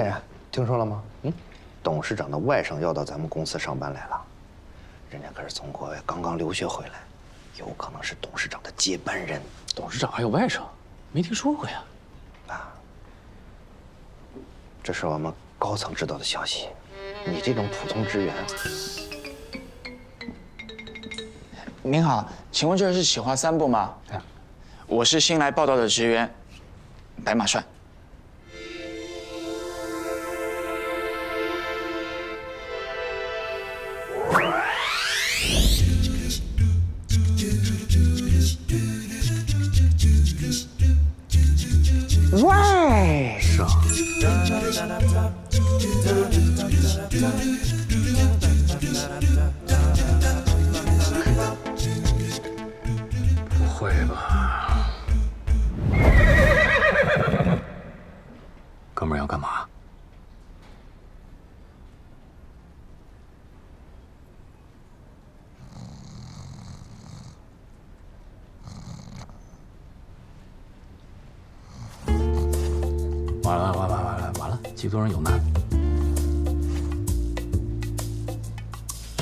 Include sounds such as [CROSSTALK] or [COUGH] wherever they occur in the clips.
千然，听说了吗？嗯，董事长的外甥要到咱们公司上班来了，人家可是从国外刚刚留学回来，有可能是董事长的接班人。董事长还有外甥，没听说过呀。这是我们高层知道的消息，你这种普通职员，您好，请问这是企划三部吗？我是新来报道的职员，白马帅。外多人有难。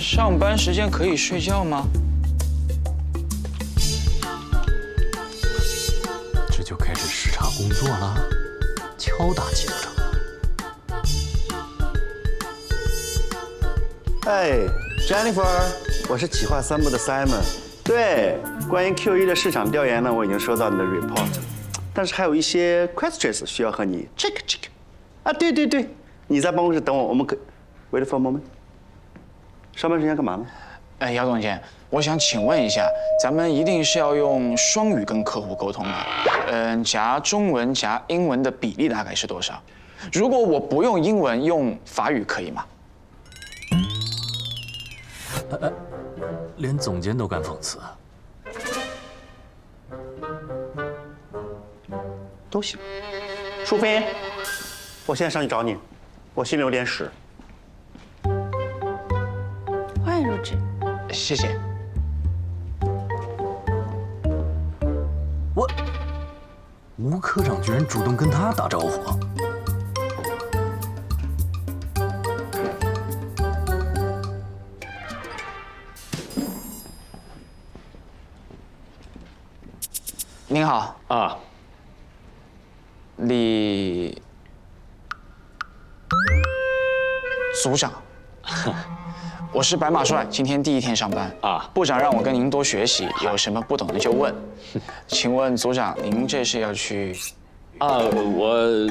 上班时间可以睡觉吗？这就开始视察工作了，敲打季组长。哎，Jennifer，我是企划三部的 Simon。对，关于 Q 一的市场调研呢，我已经收到你的 report，但是还有一些 questions 需要和你 check check。啊，对对对，你在办公室等我，我们可 wait for a moment。上班时间干嘛呢？哎，姚总监，我想请问一下，咱们一定是要用双语跟客户沟通吗？嗯，夹中文夹英文的比例大概是多少？如果我不用英文，用法语可以吗？连总监都敢讽刺，都行。淑芬，我现在上去找你，我心里有点屎。欢迎入职。谢谢。我吴科长居然主动跟他打招呼，您好，啊，李组长，[LAUGHS] 我是白马帅，今天第一天上班啊部长让我跟您多学习，有什么不懂的就问。[LAUGHS] 请问组长，您这是要去啊，我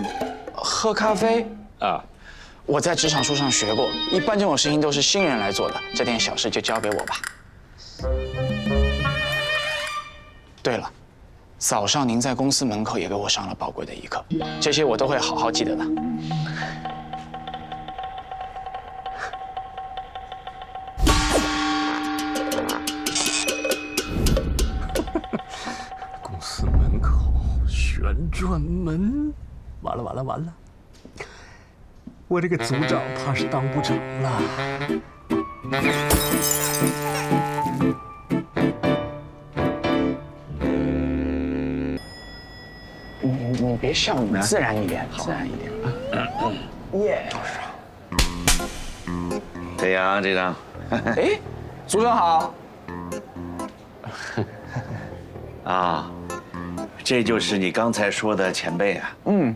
喝咖啡？啊，我在职场书上学过，一般这种事情都是新人来做的，这点小事就交给我吧。对了，早上您在公司门口也给我上了宝贵的一课，这些我都会好好记得的。转门，完了完了完了，我这个组长怕是当不成了。你你别笑，你自然一点，自然一点。耶！怎样，这张？哎，组长好。啊，这就是你刚才说的前辈啊。嗯，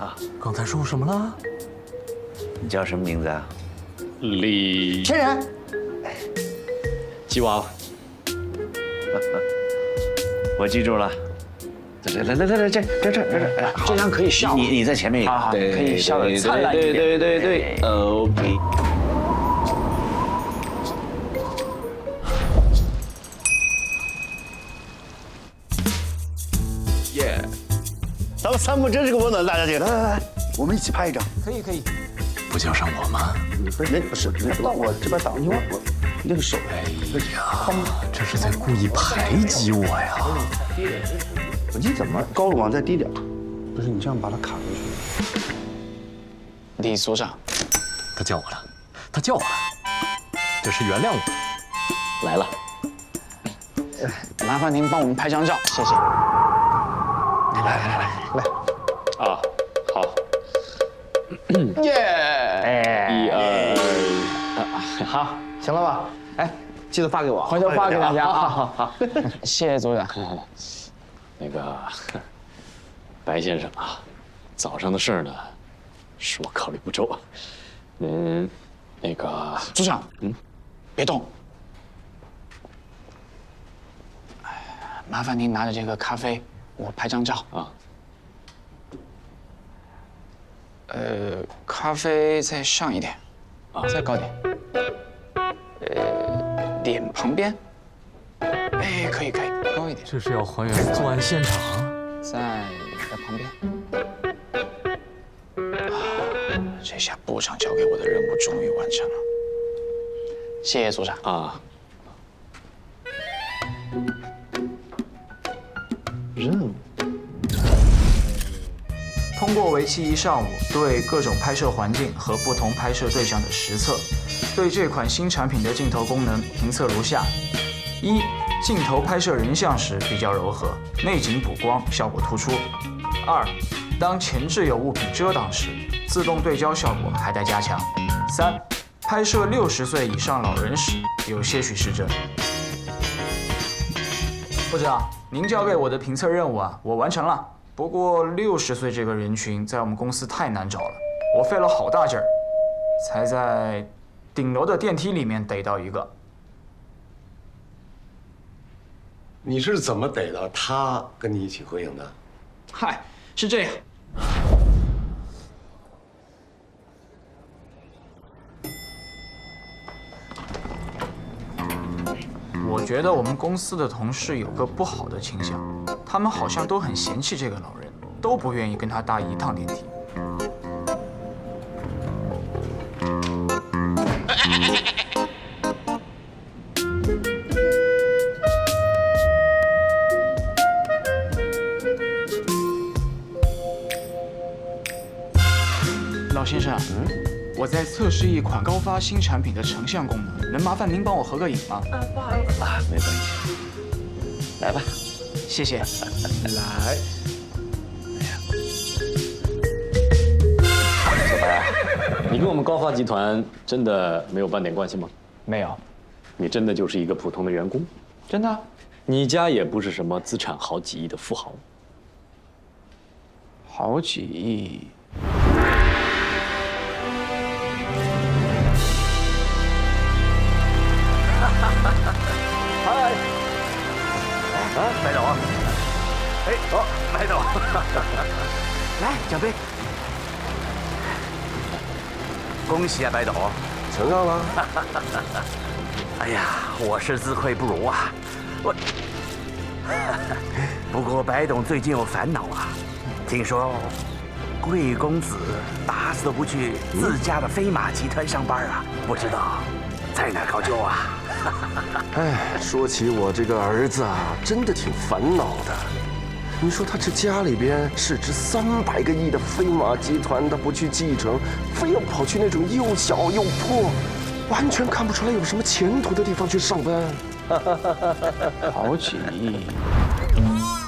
啊刚才说什么了？你叫什么名字啊？李千然，吉娃娃，[LAUGHS] 我记住了。来来来来来，这这这这这，这样可以笑。你你在前面对可以笑得灿烂一点对对对对对，OK。咱们真是个温暖的大家庭。来来来，我们一起拍一张。可以可以。不叫上我吗？不是，不是，到我这边挡你，我那个手。哎呀，这是在故意排挤我呀！你怎么高了往再低点？不是，你这样把它卡回去。李组长，他叫我了，他叫我了，这是原谅我。来了，麻烦您帮我们拍张照，谢谢。来来来，[COUGHS] 耶！一二，好，行了吧？哎，记得发给我，回头发给大家啊！好好好。[LAUGHS] 谢谢组长。[LAUGHS] 那个白先生啊，早上的事儿呢，是我考虑不周啊。您那个组长，嗯，别动。哎麻烦您拿着这个咖啡，我拍张照。啊，呃，咖啡再上一点，啊，再高点。呃，脸旁边。哎，可以可以，高一点。这是要还原作案现场。在在旁边。啊，这下部长交给我的任务终于完成了，谢谢组长。啊，任务通过为期一上午对各种拍摄环境和不同拍摄对象的实测，对这款新产品的镜头功能评测如下：一、镜头拍摄人像时比较柔和，内景补光效果突出；二、当前置有物品遮挡时，自动对焦效果还待加强；三、拍摄六十岁以上老人时有些许失真。部长，您交给我的评测任务啊，我完成了。不过六十岁这个人群在我们公司太难找了，我费了好大劲儿，才在顶楼的电梯里面逮到一个。你是怎么逮到他跟你一起合影的？嗨，是这样。觉得我们公司的同事有个不好的倾向，他们好像都很嫌弃这个老人，都不愿意跟他搭一趟电梯。我在测试一款高发新产品的成像功能，能麻烦您帮我合个影吗？啊，没关系，来吧。谢谢。[LAUGHS] 来，小白，你跟我们高发集团真的没有半点关系吗？没有，你真的就是一个普通的员工，真的？你家也不是什么资产好几亿的富豪。好几亿。啊，白董，哎，哦，白董，[LAUGHS] 来奖杯，恭喜啊，白董！成长了。[LAUGHS] 哎呀，我是自愧不如啊，我。[LAUGHS] 不过白董最近有烦恼啊，听说贵公子打死都不去自家的飞马集团上班啊，不知道在哪高就啊？[LAUGHS] 哎，说起我这个儿子啊，真的挺烦恼的。你说他这家里边市值三百个亿的飞马集团，他不去继承，非要跑去那种又小又破、完全看不出来有什么前途的地方去上班。[LAUGHS] 好几亿？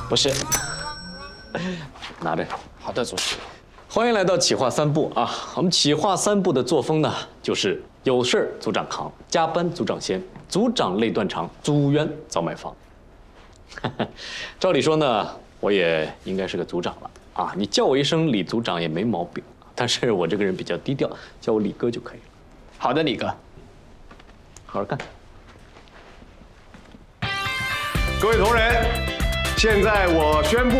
不是。[LAUGHS] 拿着。好的，主席。欢迎来到企划三部啊！我们企划三部的作风呢，就是有事儿组长扛，加班组长先，组长累断肠，组员早买房。[LAUGHS] 照理说呢，我也应该是个组长了啊！你叫我一声李组长也没毛病，但是我这个人比较低调，叫我李哥就可以了。好的，李哥。好好干。各位同仁，现在我宣布，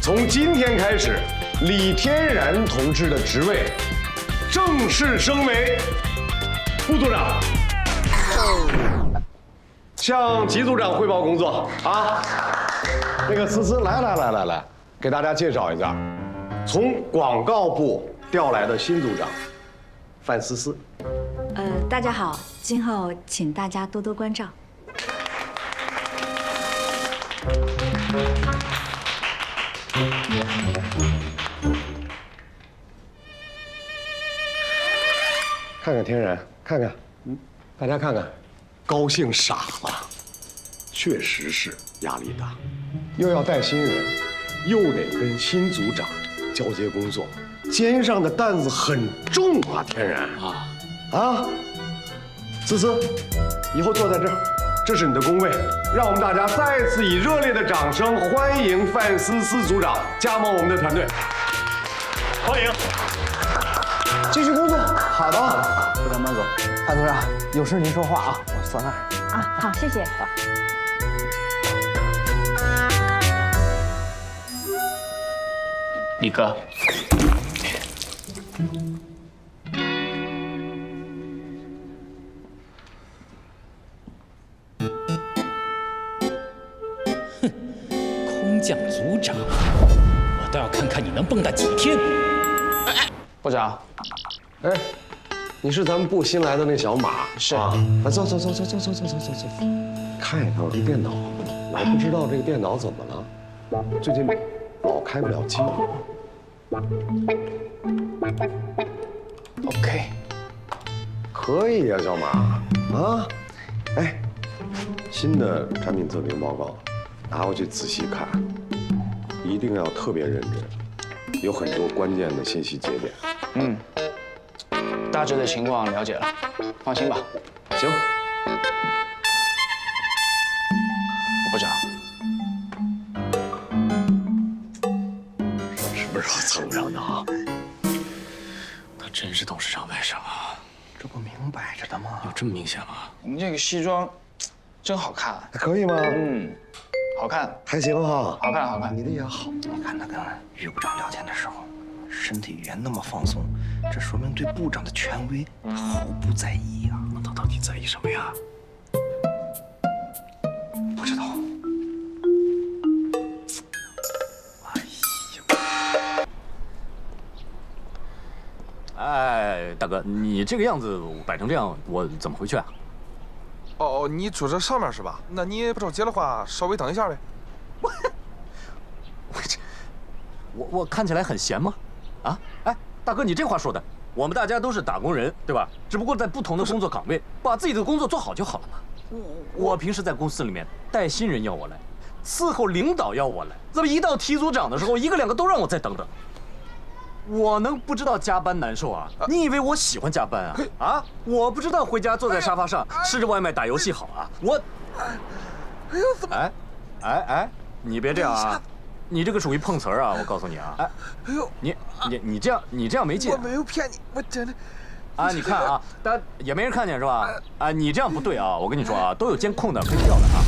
从今天开始，李天然同志的职位正式升为副组长。向吉组长汇报工作啊！那个思思，来来来来来，给大家介绍一下，从广告部调来的新组长范思思。呃，大家好，今后请大家多多关照。看看天然，看看，嗯，大家看看，高兴傻了，确实是压力大，又要带新人，又得跟新组长交接工作，肩上的担子很重啊，天然。啊。啊！思思，以后坐在这儿，这是你的工位。让我们大家再次以热烈的掌声欢迎范思思组长加盟我们的团队。欢迎，继续工作。好的，组长慢走。潘组长，有事您说话啊，我坐那儿。啊，好，谢谢。李哥，哼空降组长，我倒要看看你能蹦跶几天！部长，哎，你是咱们部新来的那小马是啊？啊走走走走走走走走走走，看一看我这电脑，我还不知道这个电脑怎么了，最近老开不了机。OK，可以呀、小马。啊，哎，新的产品测评报告拿回去仔细看，一定要特别认真，有很多关键的信息节点。嗯，大致的情况了解了，放心吧。行，部长，什么时候蹭上的啊？他真是董事长外甥啊，这不明摆着的吗？有这么明显吗？你这个西装 [TSK] 真好看。可以吗？嗯，好看，还行哈，好看，好看。你的也好。你看他跟于部长聊天的时候，身体语言那么放松，这说明对部长的权威毫不在意啊。那他到底在意什么呀？不知道。哎呀！哎，大哥，你这个样子摆成这样，我怎么回去啊？哦哦，你住这上面是吧？那你不着急的话，稍微等一下呗。[LAUGHS] 我这，我我看起来很闲吗？大哥，你这话说的，我们大家都是打工人，对吧？只不过在不同的工作岗位，把自己的工作做好就好了嘛。我我平时在公司里面带新人要我来，伺候领导要我来，怎么一到提组长的时候，一个两个都让我再等等？我能不知道加班难受啊？你以为我喜欢加班啊？啊，我不知道回家坐在沙发上吃着外卖打游戏好啊？我，哎呦，怎么？哎，哎哎，你别这样啊！你这个属于碰瓷儿啊！我告诉你啊！哎，哎呦，你你你这样你这样没劲我没有骗你，我真的。啊！你看啊，但也没人看见是吧？啊，你这样不对啊！我跟你说啊，都有监控的，可以调的啊。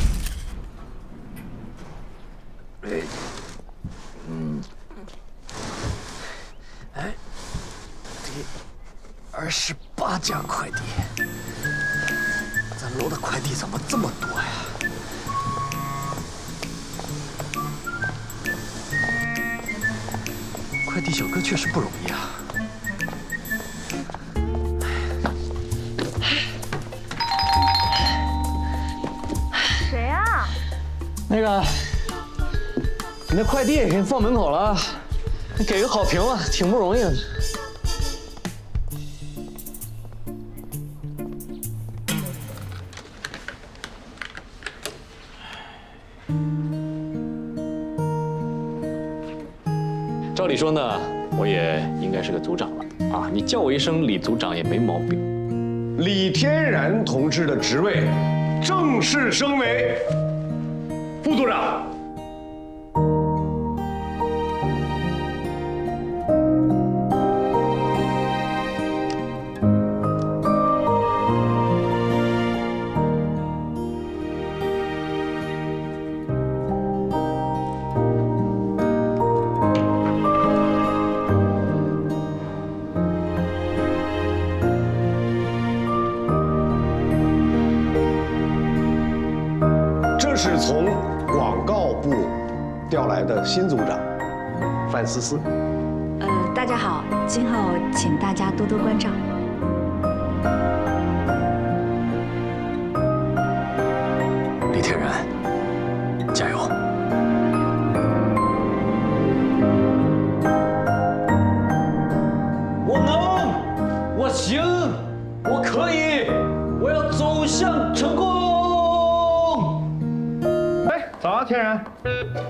哎，嗯，哎，第二十八家快递，咱楼的快递怎么这么多呀？快递小哥确实不容易啊。谁啊？那个，你那快递给你放门口了，你给个好评吧，挺不容易的。你说呢，我也应该是个组长了啊，你叫我一声李组长也没毛病。李天然同志的职位正式升为副组长。新组长范思思。呃，大家好，今后请大家多多关照。李天然，加油！我能，我行，我可以，我要走向成功！哎，早啊，天然。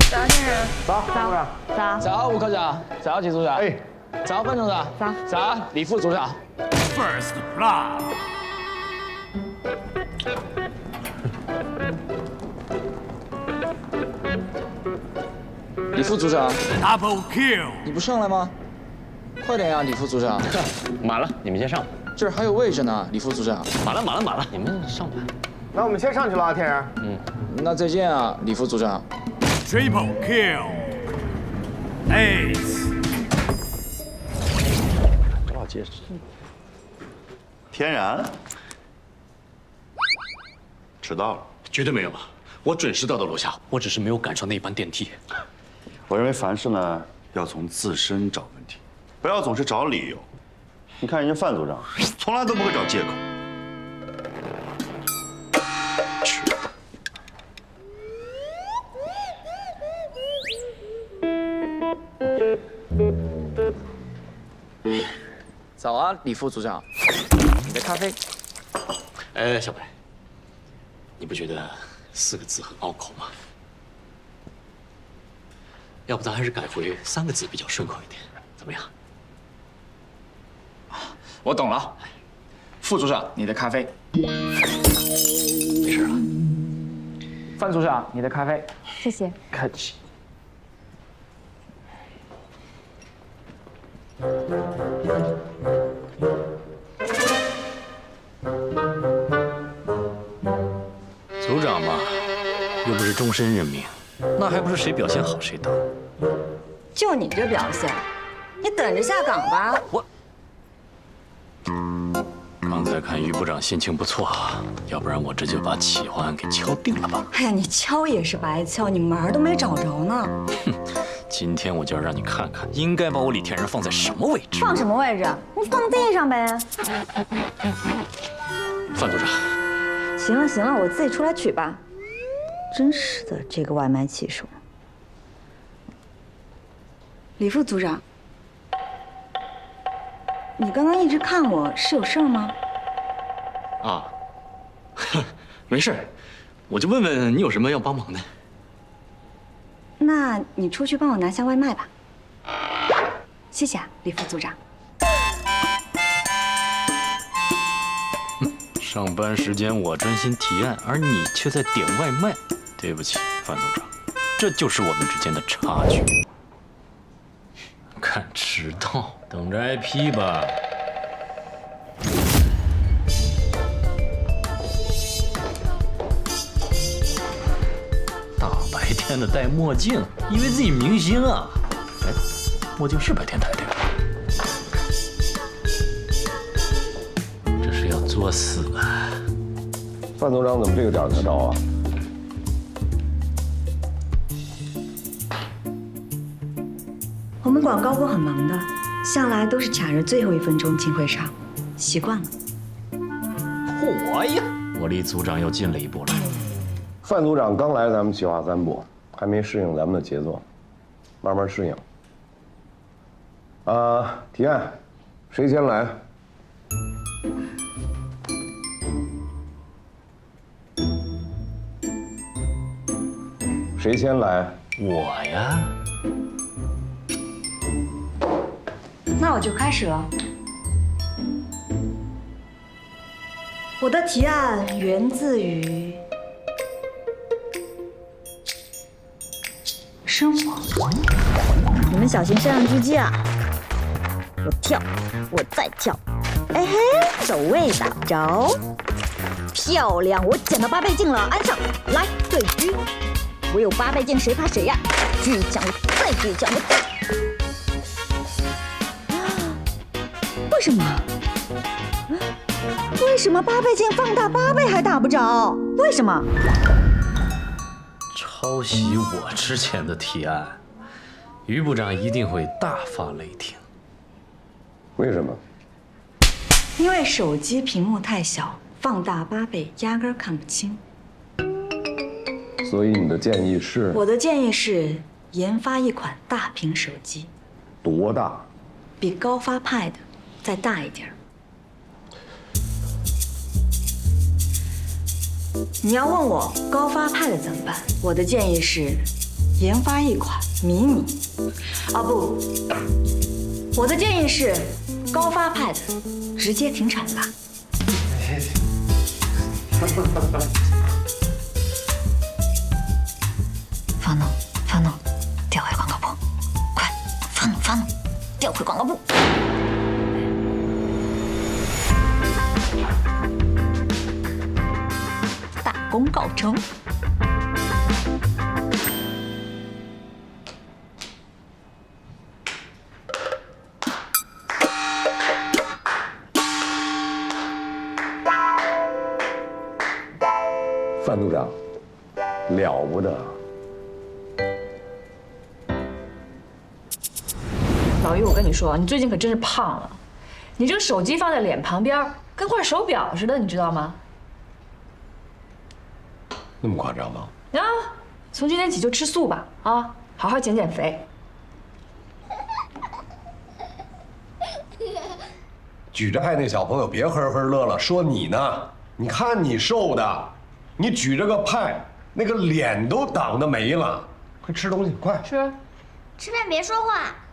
早，先生。早，组长。早。早，吴科长，早，季组长。哎，早，范组长。早早，李副组长。First blood，李副组长，double kill，你不上来吗？快点呀，李副组长，[LAUGHS] 满了，你们先上。这儿还有位置呢，李副组长。满了，满了，满了，你们上吧。那我们先上去了啊，天然。那再见啊，李副组长。Triple kill，ace，多少届是？天然，迟到了。绝对没有，我准时到的楼下，我只是没有赶上那班电梯。我认为凡事呢要从自身找问题，不要总是找理由。你看人家范组长，从来都不会找借口。早啊，李副组长，你的咖啡。哎，小白，你不觉得四个字很拗口吗？要不咱还是改回三个字比较顺口一点，怎么样？我懂了，副组长，你的咖啡。没事了。范组长，你的咖啡。谢谢。客气。组长嘛，又不是终身任命，那还不是谁表现好谁当？就你这表现，你等着下岗吧。刚才看于部长心情不错，要不然我这就把企划案给敲定了吧。哎呀，你敲也是白敲，你门儿都没找着呢。哼今天我就要让你看看，应该把我李天然放在什么位置。放什么位置？你放地上呗。范组长，行了行了，我自己出来取吧。真是的，这个外卖骑手。李副组长，你刚刚一直看我是有事儿吗？啊，[LAUGHS] 没事儿，我就问问你有什么要帮忙的。那你出去帮我拿下外卖吧。谢谢啊，李副组长。上班时间我专心提案，而你却在点外卖。对不起，范组长，这就是我们之间的差距。看迟到，等着挨批吧。天的戴墨镜，以为自己明星啊？哎，墨镜是白天戴的呀。这是要作死啊！范组长怎么这个点才到啊？我们广告部很忙的，向来都是卡着最后一分钟进会场，习惯了。火呀！我离组长又近了一步了。范组长刚来咱们企划三部，还没适应咱们的节奏，慢慢适应。啊，提案，谁先来？谁先来？我呀，那我就开始了。我的提案源自于生活。你们小心摄像机机啊！我跳，我再跳，哎嘿，走位打不着，漂亮！我捡到八倍镜了，安上，来对狙。我有八倍镜，谁怕谁呀、巨强，我再巨强，我再……为什么？为什么八倍镜放大八倍还打不着？为什么？抄袭我之前的提案，于部长一定会大发雷霆。为什么？因为手机屏幕太小，放大八倍压根儿看不清。所以你的建议是我的建议是研发一款大屏手机，多大？比高发 Pad 再大一点你要问我高发 Pad 怎么办？我的建议是研发一款迷你，啊不，我的建议是，高发派的直接停产吧。发怒，发怒，调回广告部，快，发怒，发怒，调回广告部。成。范组长，了不得！老于，我跟你说，你最近可真是胖了。你这个手机放在脸旁边，跟块手表似的，你知道吗？那么夸张吗？啊，从今天起就吃素吧，啊，好好减减肥。举着派那小朋友别呵呵乐了，说你呢？你看你瘦的，你举着个派，那个脸都挡的没了。快吃东西，快！吃。吃饭别说话。嗯